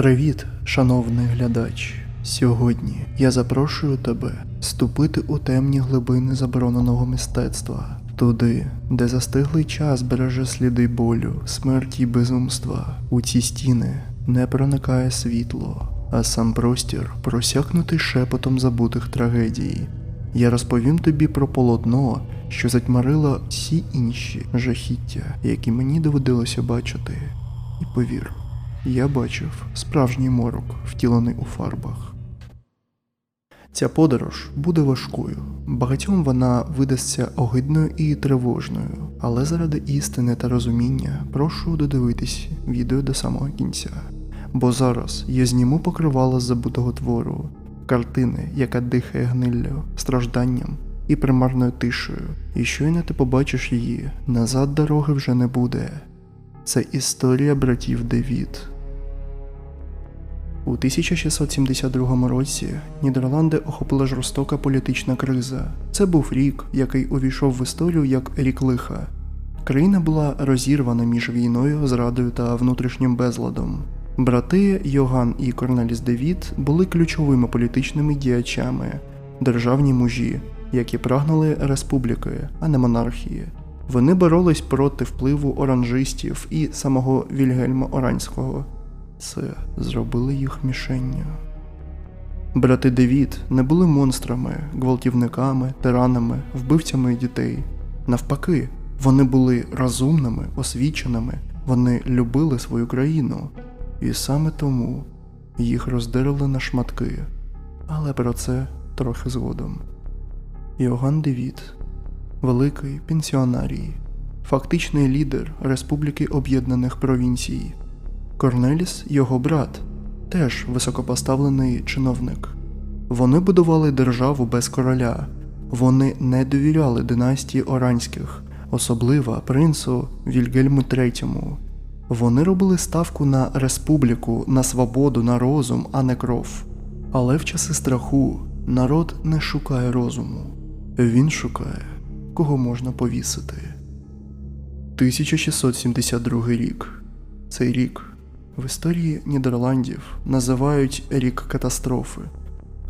Привіт, шановний глядач. Сьогодні я запрошую тебе ступити у темні глибини забороненого мистецтва, туди, де застиглий час береже сліди болю, смерті й безумства. У ці стіни не проникає світло, а сам простір просякнутий шепотом забутих трагедій. Я розповім тобі про полотно, що затьмарило всі інші жахіття, які мені доводилося бачити. І повір, я бачив справжній морок, втілений у фарбах. Ця подорож буде важкою. Багатьом вона видасться огидною і тривожною, але заради істини та розуміння прошу додивитись відео до самого кінця. Бо зараз я зніму покривало з забутого твору, картини, яка дихає гниллю, стражданням і примарною тишею. І щойно ти побачиш її, назад дороги вже не буде. Це історія братів Девід. У 1672 році Нідерланди охопила жорстока політична криза. Це був рік, який увійшов в історію як рік лиха. Країна була розірвана між війною, зрадою та внутрішнім безладом. Брати Йоган і Корнеліс Девід були ключовими політичними діячами, державні мужі, які прагнули республіки, а не монархії. Вони боролись проти впливу оранжистів і самого Вільгельма Оранського. Це зробили їх мішенню. Брати Девід не були монстрами, гвалтівниками, тиранами, вбивцями дітей. Навпаки, вони були розумними, освіченими, вони любили свою країну, і саме тому їх роздерли на шматки. Але про це трохи згодом. Йоган Девід великий пенсіонарій, фактичний лідер Республіки Об'єднаних Провінцій. Корнеліс його брат, теж високопоставлений чиновник. Вони будували державу без короля, вони не довіряли династії Оранських, особливо принцу Вільгельму III. Вони робили ставку на республіку, на свободу, на розум, а не кров. Але в часи страху народ не шукає розуму, він шукає кого можна повісити. 1672 рік. Цей рік в історії Нідерландів називають рік катастрофи.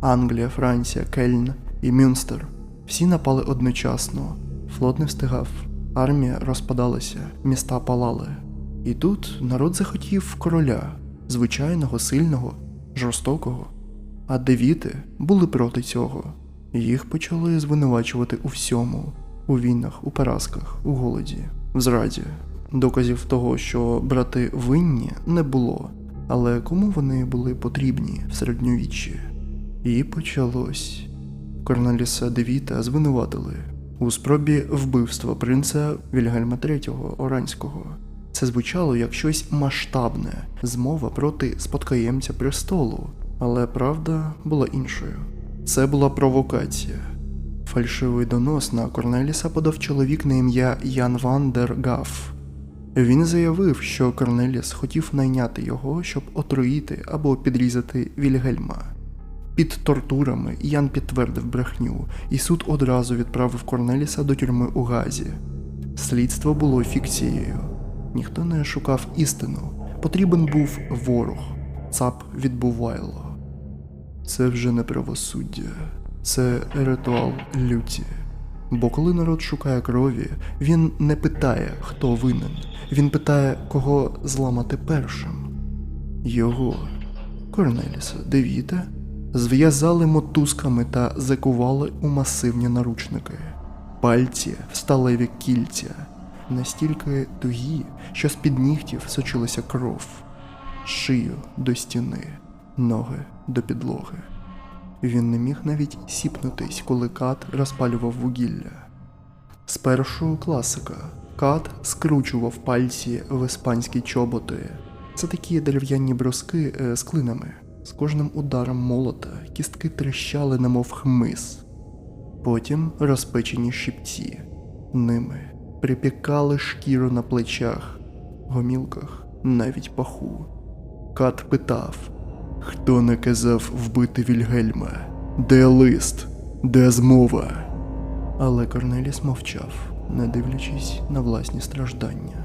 Англія, Франція, Кельн і Мюнстер всі напали одночасно. Флот не встигав, армія розпадалася, міста палали. І тут народ захотів короля, звичайного, сильного, жорстокого. А девіти були проти цього. Їх почали звинувачувати у всьому у війнах, у поразках, у голоді, в зраді. Доказів того, що брати винні, не було, але кому вони були потрібні в середньовіччі? І почалось. Корнеліса Девіта звинуватили у спробі вбивства принца Вільгельма III Оранського. Це звучало як щось масштабне, змова проти спадкоємця престолу, але правда була іншою. Це була провокація. Фальшивий донос на Корнеліса подав чоловік на ім'я Ян Ван дер Гаф. Він заявив, що Корнеліс хотів найняти його, щоб отруїти або підрізати Вільгельма. Під тортурами Ян підтвердив брехню, і суд одразу відправив Корнеліса до тюрми у Газі. Слідство було фікцією. Ніхто не шукав істину. Потрібен був ворог, цап відбувайло. Це вже не правосуддя, це ритуал люті. Бо коли народ шукає крові, він не питає, хто винен, він питає, кого зламати першим. Його, Корнеліса Девіта, зв'язали мотузками та закували у масивні наручники, пальці в сталеві кільця, настільки тугі, що з-під нігтів сочилася кров, шию до стіни, ноги до підлоги. Він не міг навіть сіпнутись, коли кат розпалював вугілля. Спершу класика. Кат скручував пальці в іспанські чоботи. Це такі дерев'яні броски е, з клинами. З кожним ударом молота кістки тріщали, немов хмиз. Потім розпечені щипці. Ними припікали шкіру на плечах, гомілках, навіть паху. Кат питав. Хто наказав вбити Вільгельма? Де лист? Де змова? Але Корнеліс мовчав, не дивлячись на власні страждання.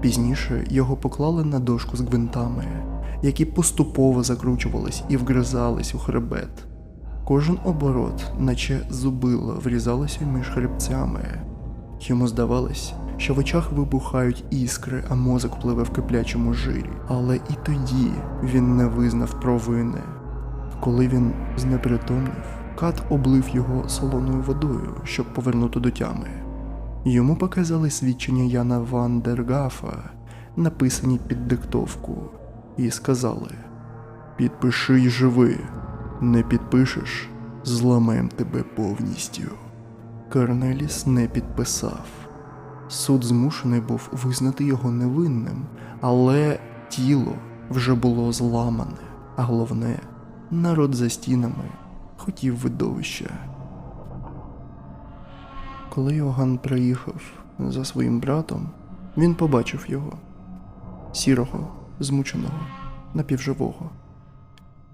Пізніше його поклали на дошку з гвинтами. які поступово закручувались і вгризались у хребет. Кожен оборот, наче зубило, врізалося між хребцями. Йому здавалось, що в очах вибухають іскри, а мозок пливе в киплячому жирі. Але і тоді він не визнав провини. Коли він знепритомнів, кат облив його солоною водою, щоб повернути до тями. Йому показали свідчення Яна Ван дер написані під диктовку, і сказали: Підпиши й живи, не підпишеш, зламаєм тебе повністю. Корнеліс не підписав. Суд змушений був визнати його невинним, але тіло вже було зламане, а головне, народ за стінами хотів видовища. Коли Йоган приїхав за своїм братом, він побачив його сірого, змученого, напівживого.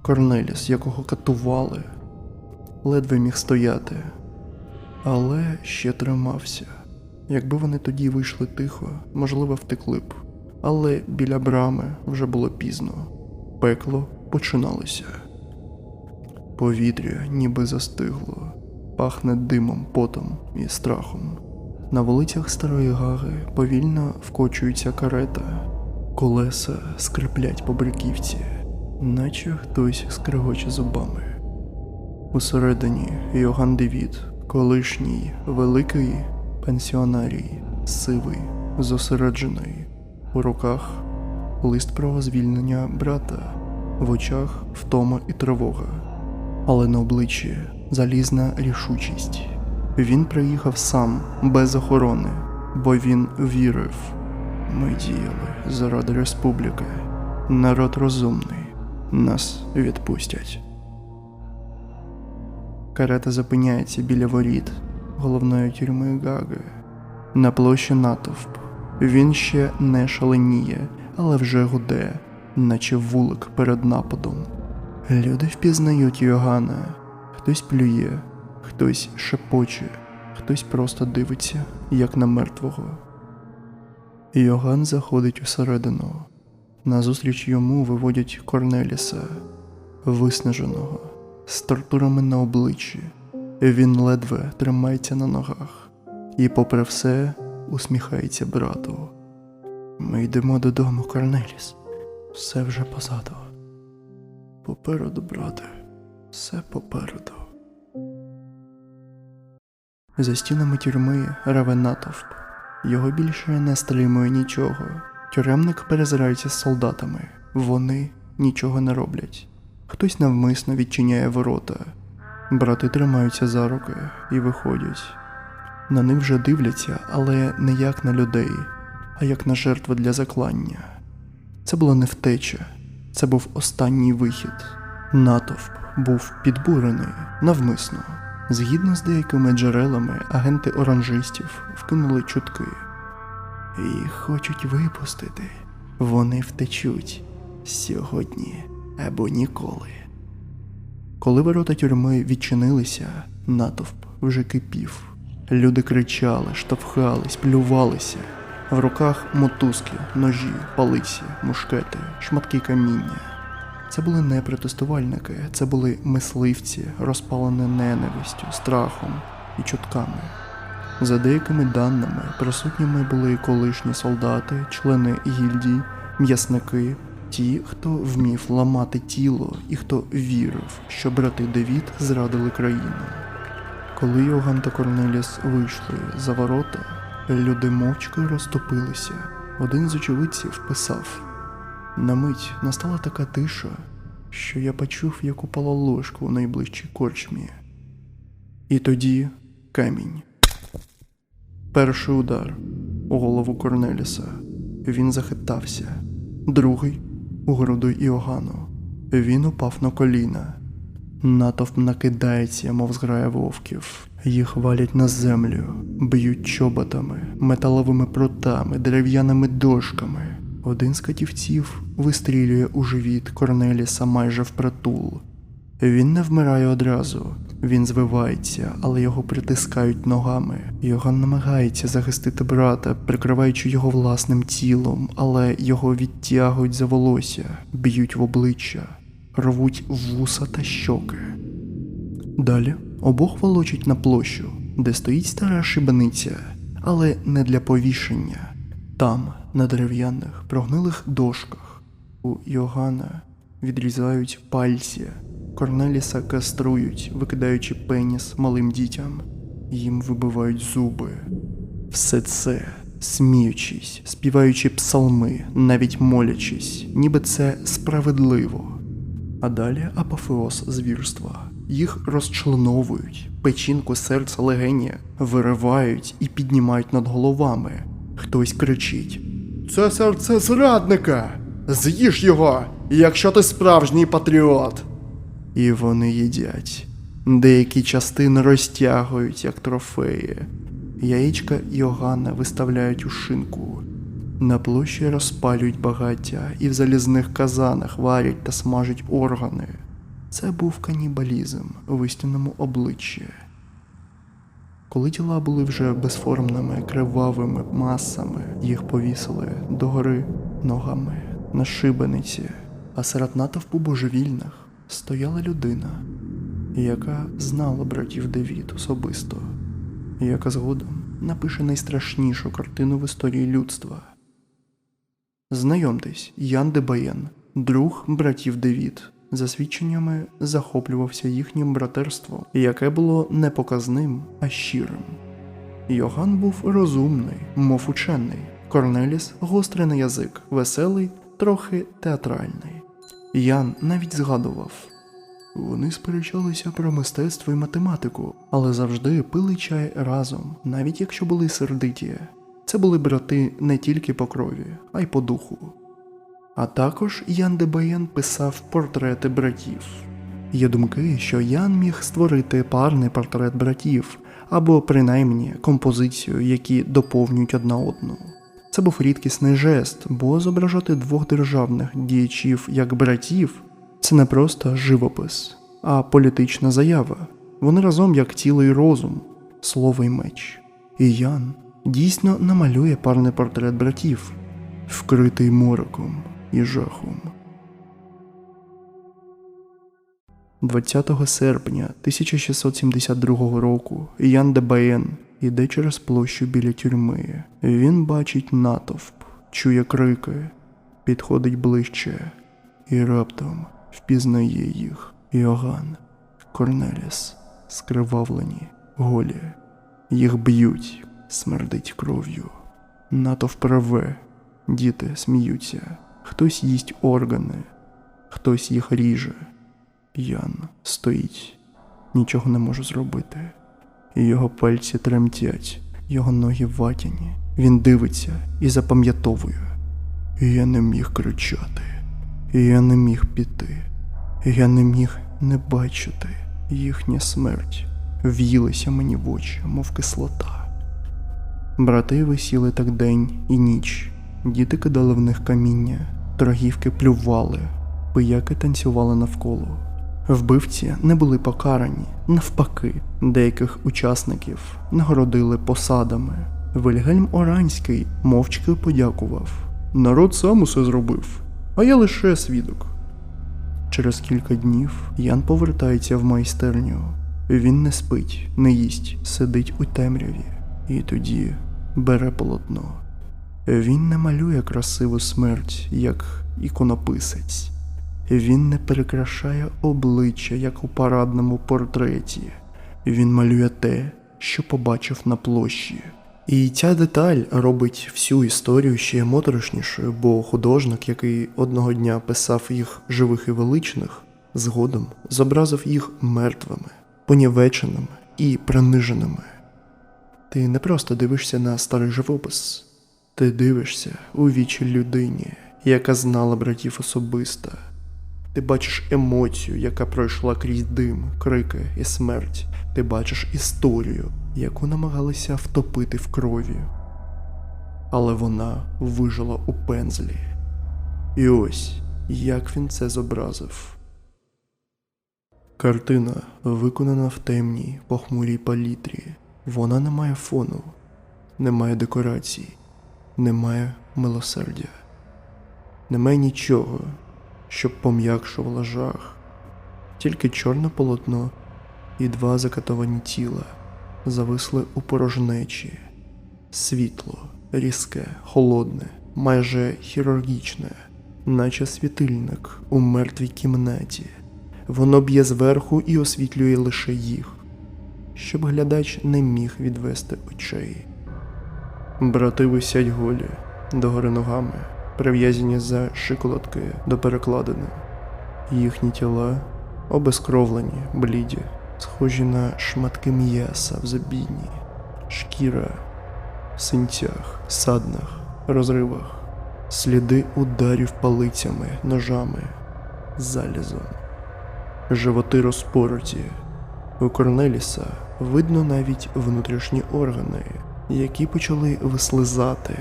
Корнеліс, якого катували, ледве міг стояти, але ще тримався. Якби вони тоді вийшли тихо, можливо, втекли б, але біля брами вже було пізно. Пекло починалося. Повітря ніби застигло, пахне димом, потом і страхом. На вулицях Старої Гаги повільно вкочується карета, колеса скриплять по бруківці, наче хтось скригоче зубами. Усередині Йоган Девід, колишній великий пенсіонарій, сивий, зосереджений, у руках лист про звільнення брата, в очах втома і тривога, але на обличчі залізна рішучість. Він приїхав сам, без охорони, бо він вірив. Ми діяли заради республіки. Народ розумний, нас відпустять. Карета зупиняється біля воріт головної тюрми Гаги. На площі натовп. Він ще не шаленіє, але вже гуде, наче вулик перед нападом. Люди впізнають Йогана. Хтось плює, хтось шепоче, хтось просто дивиться, як на мертвого. Йоган заходить усередину. Назустріч йому виводять Корнеліса, виснаженого, з тортурами на обличчі. Він ледве тримається на ногах і, попри все, усміхається брату. Ми йдемо додому, Корнеліс. Все вже позаду. Попереду, брате, все попереду. За стінами тюрми реве натовп. Його більше не стримує нічого. Тюремник перезирається з солдатами. Вони нічого не роблять. Хтось навмисно відчиняє ворота. Брати тримаються за руки і виходять. На них вже дивляться, але не як на людей, а як на жертву для заклання. Це була не втеча, це був останній вихід. Натовп був підбурений навмисно. Згідно з деякими джерелами, агенти оранжистів вкинули чутки. Їх хочуть випустити. Вони втечуть сьогодні або ніколи. Коли ворота тюрми відчинилися, натовп вже кипів. Люди кричали, штовхались, плювалися. В руках мотузки, ножі, палиці, мушкети, шматки каміння. Це були не протестувальники, це були мисливці, розпалені ненавистю, страхом і чутками. За деякими даними, присутніми були колишні солдати, члени гільдій, м'ясники, ті, хто вмів ламати тіло і хто вірив, що брати Девід зрадили країну. Коли Йоган та Корнеліс вийшли за ворота, люди мовчки розтопилися. Один з очевидців писав: на мить настала така тиша, що я почув, як упала ложка у найближчій корчмі. І тоді камінь. Перший удар у голову Корнеліса. Він захитався. Другий у груду Іогану. Він упав на коліна. Натовп накидається, мов зграя вовків. Їх валять на землю, б'ють чоботами, металовими прутами, дерев'яними дошками. Один з катівців вистрілює у живіт Корнеліса майже впритул. Він не вмирає одразу, Він звивається, але його притискають ногами. Йоган намагається захистити брата, прикриваючи його власним тілом, але його відтягують за волосся, б'ють в обличчя, рвуть вуса та щоки. Далі обох волочать на площу, де стоїть стара шибениця, але не для повішення. Там, на дерев'яних, прогнилих дошках, у Йогана відрізають пальці, Корнеліса каструють, викидаючи пеніс малим дітям, їм вибивають зуби. Все це, сміючись, співаючи псалми, навіть молячись, ніби це справедливо. А далі апофеоз звірства. Їх розчленовують, печінку серця легені виривають і піднімають над головами. Хтось кричить: Це серце зрадника! З'їж його, якщо ти справжній патріот. І вони їдять. Деякі частини розтягують, як трофеї. Яєчка Йогана виставляють у шинку. На площі розпалюють багаття і в залізних казанах варять та смажать органи. Це був канібалізм в істинному обличчі. Коли тіла були вже безформними, кривавими масами, їх повісили догори ногами на шибениці, а серед натовпу божевільних стояла людина, яка знала братів Девід особисто, яка згодом напише найстрашнішу картину в історії людства. Знайомтесь, Ян Дебаєн, друг братів Девід. За свідченнями захоплювався їхнім братерством, яке було не показним, а щирим. Йоган був розумний, мов учений, Корнеліс гострий на язик, веселий, трохи театральний. Ян навіть згадував. Вони сперечалися про мистецтво і математику, але завжди пили чай разом, навіть якщо були сердиті. Це були брати не тільки по крові, а й по духу. А також Ян Дебаєн писав портрети братів. Є думки, що Ян міг створити парний портрет братів, або принаймні композицію, які доповнюють одна одну. Це був рідкісний жест, бо зображати двох державних діячів як братів це не просто живопис, а політична заява. Вони разом як тіло і розум, слово й меч. І Ян дійсно намалює парний портрет братів, вкритий мороком і жахом. 20 серпня 1672 року Ян де Баєн іде через площу біля тюрми. Він бачить натовп, чує крики, підходить ближче і раптом впізнає їх. Йоган, Корнеліс, скривавлені, голі. Їх б'ють, смердить кров'ю. Натовп реве, діти сміються, хтось їсть органи, хтось їх ріже. Ян стоїть, нічого не може зробити. Його пальці тремтять, його ноги ватяні. Він дивиться і запам'ятовує. Я не міг кричати, я не міг піти, я не міг не бачити. Їхня смерть в'їлася мені в очі, мов кислота. Брати висіли так день і ніч, діти кидали в них каміння, торгівки плювали, пияки танцювали навколо. Вбивці не були покарані, навпаки, деяких учасників нагородили посадами. Вильгельм Оранський мовчки подякував. Народ сам усе зробив, а я лише свідок. Через кілька днів Ян повертається в майстерню. Він не спить, не їсть, сидить у темряві, і тоді бере полотно. Він не малює красиву смерть, як іконописець. Він не перекрашає обличчя, як у парадному портреті. Він малює те, що побачив на площі. І ця деталь робить всю історію ще моторошнішою, бо художник, який одного дня писав їх живих і величних, згодом зобразив їх мертвими, понівеченими і приниженими. Ти не просто дивишся на старий живопис, ти дивишся у вічі людині, яка знала братів особисто. Ти бачиш емоцію, яка пройшла крізь дим, крики і смерть. Ти бачиш історію, яку намагалися втопити в крові. Але вона вижила у пензлі. І ось як він це зобразив. Картина виконана в темній, похмурій палітрі. Вона не має фону, немає декорацій, немає милосердя. Немає нічого, щоб пом'якшувало жах. Тільки чорне полотно і два закатовані тіла зависли у порожнечі. Світло, різке, холодне, майже хірургічне, наче світильник у мертвій кімнаті. Воно б'є зверху і освітлює лише їх, щоб глядач не міг відвести очей. Брати висять голі, догори ногами, прив'язані за шиколотки до перекладини. Їхні тіла обезкровлені, бліді, схожі на шматки м'яса в забійні, шкіра синцях, саднах, розривах, сліди ударів палицями, ножами, залізом, животи розпороті. У Корнеліса видно навіть внутрішні органи, які почали вислизати,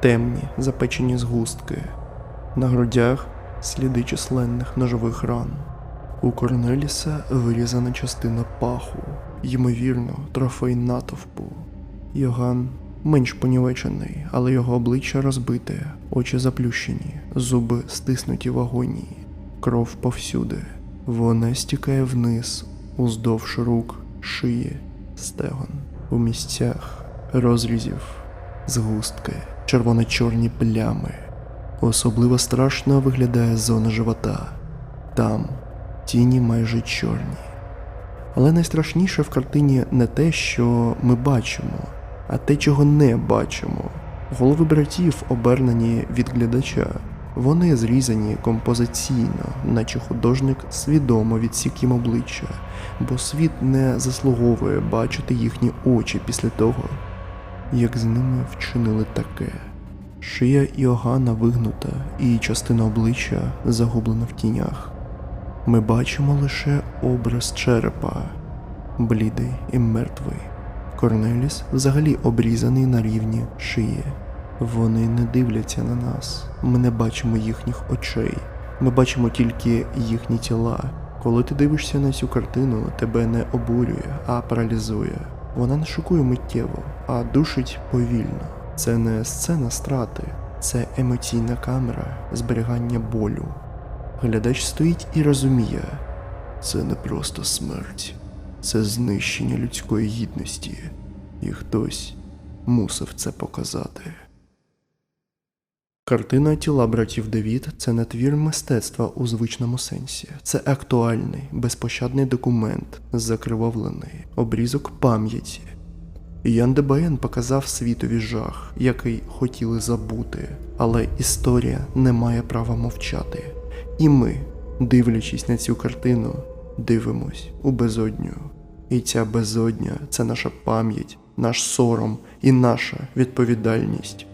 темні запечені згустки, на грудях сліди численних ножових ран. У Корнеліса вирізана частина паху, ймовірно, трофей натовпу. Йоган менш понівечений, але його обличчя розбите, очі заплющені, зуби стиснуті в агонії, кров повсюди. Вона стікає вниз, уздовж рук, шиї, стегон, у місцях розрізів, згустки, червоно-чорні плями. Особливо страшно виглядає зона живота. Там тіні майже чорні. Але найстрашніше в картині не те, що ми бачимо, а те, чого не бачимо. Голови братів обернені від глядача. Вони зрізані композиційно, наче художник свідомо відсік їм обличчя, бо світ не заслуговує бачити їхні очі після того, як з ними вчинили таке. Шия Іоганна вигнута, і частина обличчя загублена в тінях. Ми бачимо лише образ черепа, блідий і мертвий. Корнеліс взагалі обрізаний на рівні шиї. Вони не дивляться на нас. Ми не бачимо їхніх очей. Ми бачимо тільки їхні тіла. Коли ти дивишся на цю картину, тебе не обурює, а паралізує. Вона не шокує миттєво, а душить повільно. Це не сцена страти, це емоційна камера зберігання болю. Глядач стоїть і розуміє, це не просто смерть, це знищення людської гідності, і хтось мусив це показати. Картина тіла братів Девід це не твір мистецтва у звичному сенсі. Це актуальний, безпощадний документ, закривавлений, обрізок пам'яті. Ян Дебаєн показав світові жах, який хотіли забути, але історія не має права мовчати. І ми, дивлячись на цю картину, дивимось у безодню. І ця безодня це наша пам'ять, наш сором і наша відповідальність.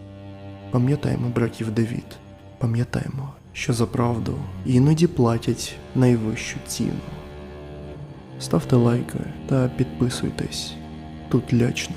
Пам'ятаємо братів Девід, пам'ятаємо, що за правду іноді платять найвищу ціну. Ставте лайки та підписуйтесь. Тут лячно.